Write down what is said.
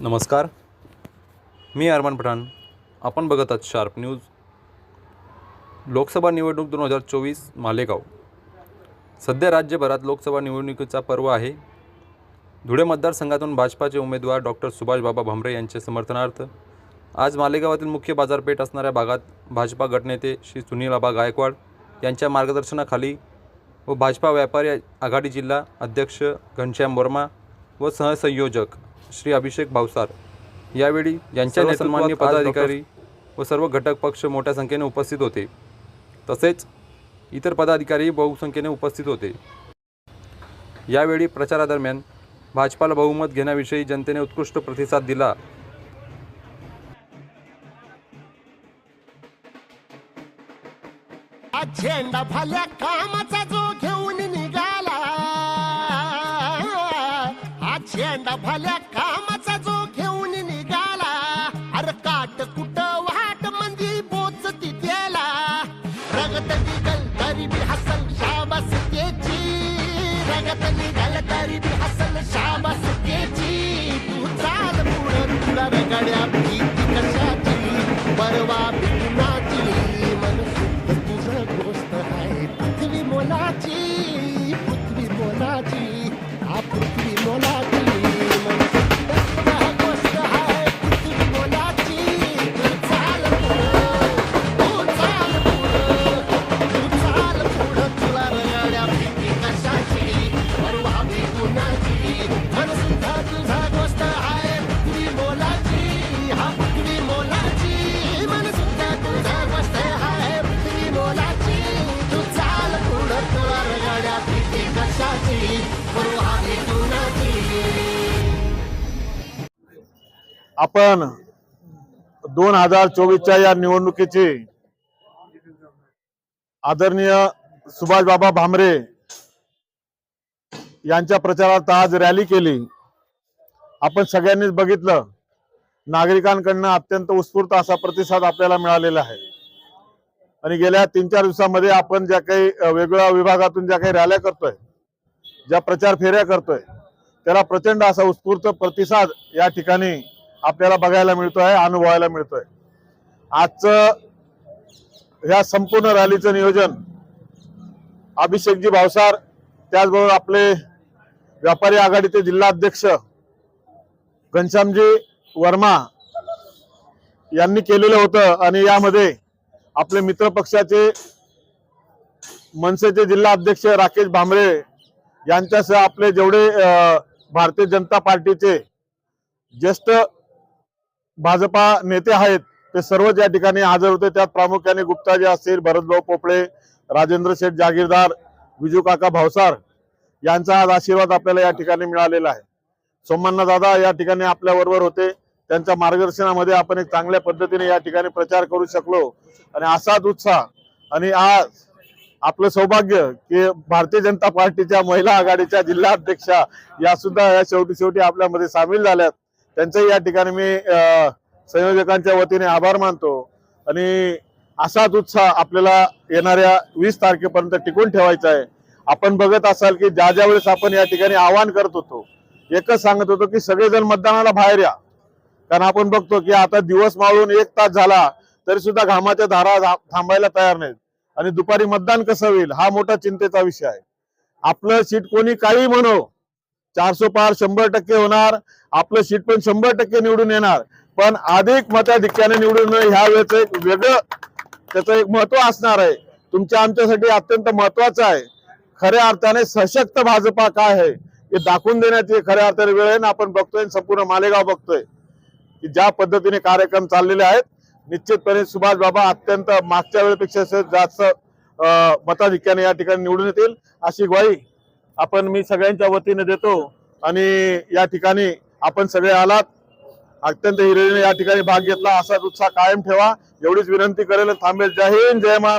नमस्कार. मी अरमान पठाण. आपण बघत आहात शार्प न्यूज. लोकसभा निवडणूक दोन हजार चोवीस मालेगाव. सध्या राज्यभरात लोकसभा निवडणुकीचा पर्व आहे. धुळे मतदारसंघातून भाजपाचे उमेदवार डॉक्टर सुभाष बाबा भामरे यांच्या समर्थनार्थ आज मालेगावातील मुख्य बाजारपेठ असणाऱ्या भागात भाजपा गटनेते श्री सुनीलाबा गायकवाड यांच्या मार्गदर्शनाखाली व भाजपा व्यापारी आघाडी जिल्हा अध्यक्ष घनश्याम वर्मा व सहसंयोजक श्री अभिषेक भावसार यावेळी यांच्या सन्मान्य पदाधिकारी व सर्व घटक पक्ष मोठ्या संख्येने उपस्थित होते. तसेच इतर पदाधिकारी बहुसंख्येने उपस्थित होते. यावेळी प्रचारादरम्यान भाजपाला बहुमत घेण्याविषयी जनतेने उत्कृष्ट प्रतिसाद दिला. झेंडा भल्या कामाचा जो घेऊन हा भल्या कामाचा जो घेऊन निघाला. अरे काट कुट वाट मंदी बोच तिथ्याला रगत निघल तरी बी हसल शाबास त्याची. रगत निघल तरी बी हसल शाबास त्याची. तू चाल पुढं तुला रगड्या भीती कशाची? परवा बिकुनाची मन शुद्ध तुझं गोष्ट आहे पृथ्वी मोलाची. पृथ्वी मोलाची. हा पृथ्वी मोलाची कशाची आपण दोन हजार चोवीसच्या या निवडणुकीची आदरणीय सुभाष बाबा भामरे यांच्या प्रचारात आज रॅली केली. आपण सगळ्यांनीच बघितलं. नागरिकांकडनं अत्यंत उत्स्फूर्त असा प्रतिसाद आपल्याला मिळालेला आहे. आणि गेल्या तीन चार दिवसामध्ये आपण ज्या काही वेगवेगळ्या विभागातून ज्या काही रॅल्या करतोय ज्या प्रचार फेऱ्या करतोय त्याला प्रचंड असा उत्स्फूर्त प्रतिसाद या ठिकाणी आपल्याला बघायला मिळतो आहे अनुभवायला मिळतोय. आजचं ह्या संपूर्ण रॅलीचं नियोजन अभिषेकजी भावसार त्याचबरोबर आपले व्यापारी आघाडीचे जिल्हा अध्यक्ष घनश्यामजी वर्मा यांनी केलेलं होतं आणि यामध्ये आपले मित्र पक्षाचे मनसेचे जिल्हा अध्यक्ष राकेश भांबरे यांच्यासह आपले जेवढे भारतीय जनता पार्टीचे ज्येष्ठ भाजपा नेते आहेत ते सर्वच या ठिकाणी हजर होते. त्यात प्रामुख्याने गुप्ताजी असतील भरतभाऊ पोपळे राजेंद्र शेठ जागीरदार विजू काका भावसार यांचा आज आशीर्वाद आपल्याला या ठिकाणी मिळालेला आहे. सोमन्ना दादा या ठिकाणी आपल्या बरोबर होते. त्यांच्या मार्गदर्शनामध्ये आपण एक चांगल्या पद्धतीने या ठिकाणी प्रचार करू शकलो. आणि असाच उत्साह. आणि आज आपलं सौभाग्य की भारतीय जनता पार्टीच्या महिला आघाडीच्या जिल्हा अध्यक्षा या सुद्धा या शेवटी शेवटी आपल्यामध्ये सामील झाल्यात. त्यांचंही या ठिकाणी मी संयोजकांच्या वतीने आभार मानतो. आणि असाच उत्साह आपल्याला येणाऱ्या वीस तारखेपर्यंत टिकून ठेवायचा आहे. आपण बघत असाल की ज्या ज्या वेळेस आपण या ठिकाणी आवाहन करत होतो एकच सांगत होतो की सगळेजण मतदानाला बाहेर या. कारण आपण बघतो की आता दिवस मावळून एक तास झाला तरी सुद्धा घामाच्या धारा थांबायला तयार नाहीत. आणि दुपारी मतदान कसं होईल हा मोठा चिंतेचा विषय आहे. आपलं सीट कोणी काही म्हणो चारशे पार शंभर टक्के होणार आपलं सीट पण शंभर टक्के निवडून येणार. पण अधिक मताधिक्याने निवडून ह्या वेळेचं एक वेगळं त्याचं एक महत्त्व असणार आहे. तुमच्या आमच्यासाठी अत्यंत महत्वाचं आहे. खऱ्या अर्थाने सशक्त भाजपा काय आहे हे दाखवून देण्याची खऱ्या अर्थाने वेळ आहे ना आपण बघतोय संपूर्ण मालेगाव बघतोय. की ज्या पद्धतीने कार्यक्रम चाललेले आहेत निश्चितपणे सुभाष बाबा अत्यंत मागच्या वेळेपेक्षा जास्त मताधिक्याने या ठिकाणी निवडून येतील. अशी ग्वाही आपण मी सगळ्यांच्या वतीने देतो आणि या ठिकाणी आपण सगळे आलात. अत्यंत हिरेने या ठिकाणी भाग घेतला. असाच उत्साह कायम ठेवा. एवढीच विनंती करेल. थांबेल. जय हिंद. जय महा